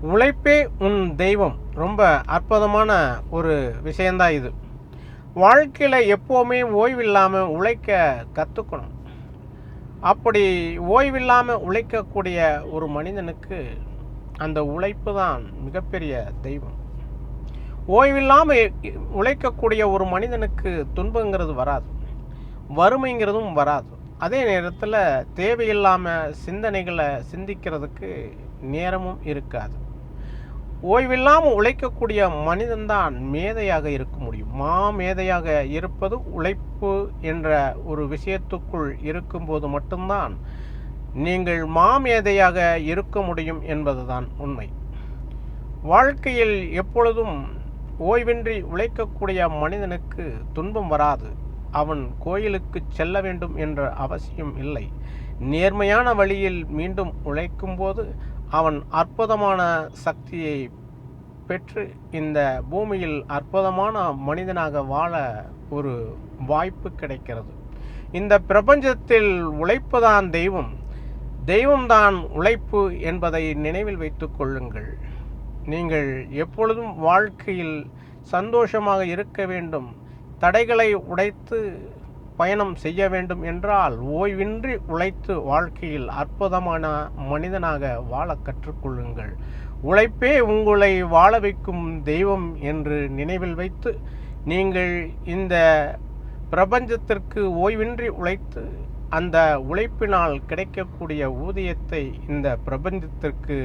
உழைப்பே உன் தெய்வம். ரொம்ப அற்புதமான ஒரு விஷயந்தான் இது. வாழ்க்கையில் எப்போவுமே ஓய்வில்லாமல் உழைக்க கற்றுக்கணும் அப்படி ஓய்வில்லாமல் உழைக்கக்கூடிய ஒரு மனிதனுக்கு அந்த உழைப்பு தான் மிகப்பெரிய தெய்வம். ஓய்வில்லாமல் உழைக்கக்கூடிய ஒரு மனிதனுக்கு துன்பங்கிறது வராது. வறுமைங்கிறதும் வராது. அதே நேரத்தில் தேவையில்லாமல் சிந்தனைகளை சிந்திக்கிறதுக்கு நேரமும் இருக்காது. ஓய்வில்லாமல் உழைக்கக்கூடிய மனிதன்தான் மேதையாக இருக்க முடியும். மா மேதையாக இருப்பது உழைப்பு என்ற ஒரு விஷயத்துக்குள் இருக்கும்போது மட்டும்தான் நீங்கள் மாமேதையாக இருக்க முடியும் என்பதுதான் உண்மை. வாழ்க்கையில் எப்பொழுதும் ஓய்வின்றி உழைக்கக்கூடிய மனிதனுக்கு துன்பம் வராது. அவன் கோயிலுக்கு செல்ல வேண்டும் என்ற அவசியம் இல்லை. நேர்மையான வழியில் மீண்டும் உழைக்கும்போது அவன் அற்புதமான சக்தியை பெற்று இந்த பூமியில் அற்புதமான மனிதனாக வாழ ஒரு வாய்ப்பு கிடைக்கிறது. இந்த பிரபஞ்சத்தில் உழைப்புதான் தெய்வம். தெய்வம்தான் உழைப்பு என்பதை நினைவில் வைத்துக் கொள்ளுங்கள். நீங்கள் எப்பொழுதும் வாழ்க்கையில் சந்தோஷமாக இருக்க வேண்டும். தடைகளை உடைத்து பயணம் செய்ய வேண்டும் என்றால் ஓய்வின்றி உழைத்து வாழ்க்கையில் அற்புதமான மனிதனாக வாழ கற்றுக்கொள்ளுங்கள். உழைப்பே உங்களை வாழ வைக்கும் தெய்வம் என்று நினைவில் வைத்து நீங்கள் இந்த பிரபஞ்சத்திற்கு ஓய்வின்றி உழைத்து அந்த உழைப்பினால் கிடைக்கக்கூடிய ஊதியத்தை இந்த பிரபஞ்சத்திற்கு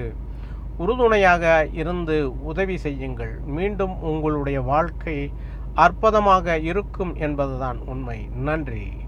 உறுதுணையாக இருந்து உதவி செய்யுங்கள். மீண்டும் உங்களுடைய வாழ்க்கை அற்புதமாக இருக்கும் என்பதுதான் உண்மை. நன்றி.